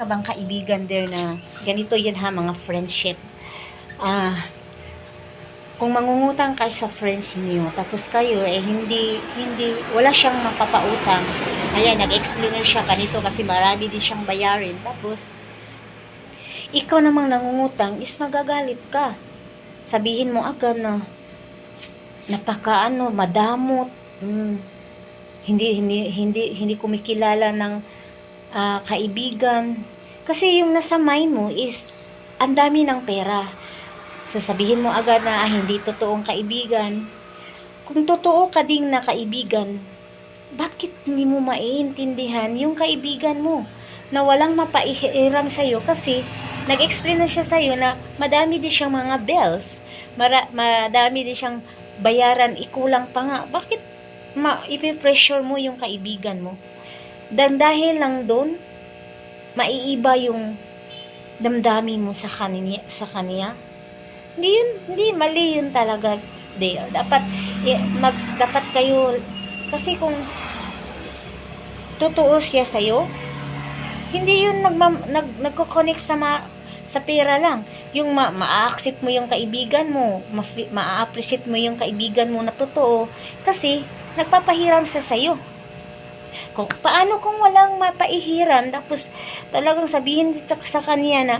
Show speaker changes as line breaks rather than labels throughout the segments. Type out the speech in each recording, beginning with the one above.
ka bang kaibigan there na ganito yan ha mga friendship? Ah kung mangungutang kayo sa friends niyo tapos kayo eh hindi hindi wala siyang mapapautang. Ayan nag-explain na siya kanito kasi marami din siyang bayarin. Tapos ikaw namang nangungutang is magagalit ka. Sabihin mo agad na napakaano madamot. Mm, hindi hindi hindi hindi kumikilala ng ah, kaibigan kasi yung nasa mind mo is ang dami ng pera sasabihin mo agad na ah, hindi totoong kaibigan kung totoo ka ding na kaibigan bakit hindi mo maiintindihan yung kaibigan mo na walang mapaihiram sa'yo kasi nag-explain na siya sa'yo na madami din siyang mga bills, mara, madami din siyang bayaran, ikulang pa nga. Bakit ma ipipressure mo yung kaibigan mo? Dan dahil lang doon, maiiba yung damdamin mo sa kanya, sa kanya. Hindi yun, hindi, mali yun talaga, Deo. Dapat, eh, mag, dapat kayo, kasi kung totoo siya sa'yo, hindi yun nagma, nag, nagko-connect sa ma, sa pera lang. Yung ma, ma-accept mo yung kaibigan mo, ma, ma-appreciate mo yung kaibigan mo na totoo, kasi nagpapahiram sa sa'yo. Kung, paano kung walang mapaihiram, tapos talagang sabihin sa kanya na,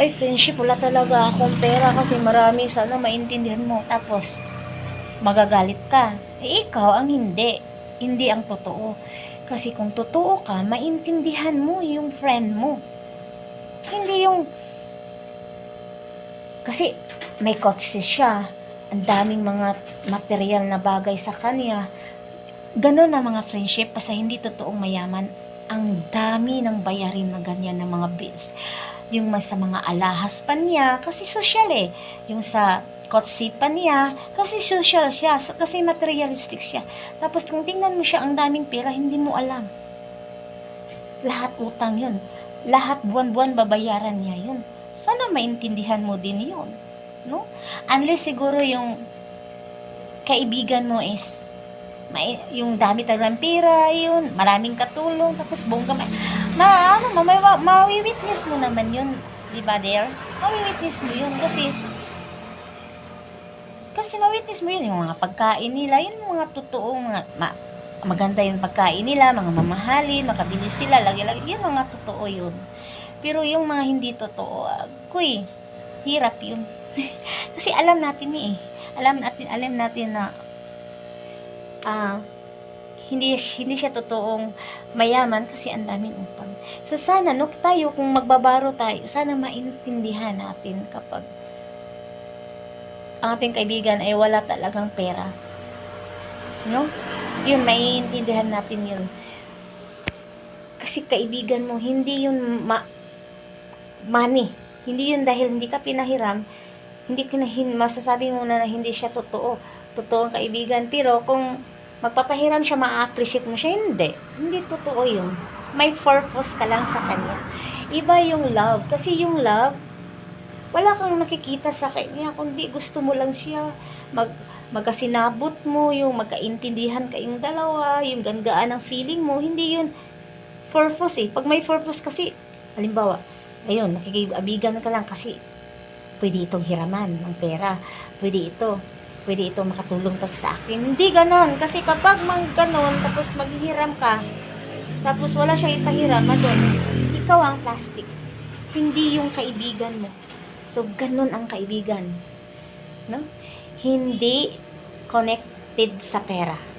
ay friendship, wala talaga akong pera kasi marami, sana maintindihan mo. Tapos, magagalit ka. Eh, ikaw ang hindi. Hindi ang totoo. Kasi kung totoo ka, maintindihan mo yung friend mo. Hindi yung... Kasi may kotse siya. Ang daming mga material na bagay sa kanya. Ganon na mga friendship kasi hindi totoong mayaman. Ang dami ng bayarin na ganyan ng mga bills. Yung mas sa mga alahas pa niya, kasi social eh. Yung sa kotse pa niya, kasi social siya, kasi materialistic siya. Tapos kung tingnan mo siya, ang daming pera, hindi mo alam. Lahat utang yun. Lahat buwan-buwan babayaran niya yun. Sana maintindihan mo din yun. No? Unless siguro yung kaibigan mo is may, yung dami talagang pera, yun, maraming katulong, tapos bongga, ma, ma ano, ma, ma, mawi-witness mo naman yun, di ba, there? Mawi-witness mo yun, kasi, kasi ma-witness mo yun, yung mga pagkain nila, yun mga totoong, mga, ma, maganda yung pagkain nila, mga mamahalin, makabili sila, lagi-lagi, yun mga totoo yun. Pero yung mga hindi totoo, agoy, hirap yun. kasi alam natin eh, alam natin, alam natin na, ah, hindi hindi siya totoong mayaman kasi ang daming utang. So sana no tayo kung magbabaro tayo, sana maintindihan natin kapag ang ating kaibigan ay wala talagang pera. No? Yun, maiintindihan natin yun. Kasi kaibigan mo, hindi yun ma money. Hindi yun dahil hindi ka pinahiram, hindi kinahin, masasabi mo na, na hindi siya totoo. Totoo ang kaibigan. Pero kung magpapahiram siya, ma-appreciate mo siya, hindi. Hindi totoo yun. May purpose ka lang sa kanya. Iba yung love. Kasi yung love, wala kang nakikita sa kanya, kundi gusto mo lang siya mag magkasinabot mo, yung magkaintindihan kayong dalawa, yung gangaan ng feeling mo, hindi yun purpose eh. Pag may purpose kasi, halimbawa, ayun, nakikiabigan ka lang kasi pwede itong hiraman ng pera, pwede ito, pwede ito makatulong to sa akin. Hindi ganon. Kasi kapag mang ganon, tapos maghihiram ka, tapos wala siyang ipahiram, doon, ikaw ang plastic. Hindi yung kaibigan mo. So, ganon ang kaibigan. No? Hindi connected sa pera.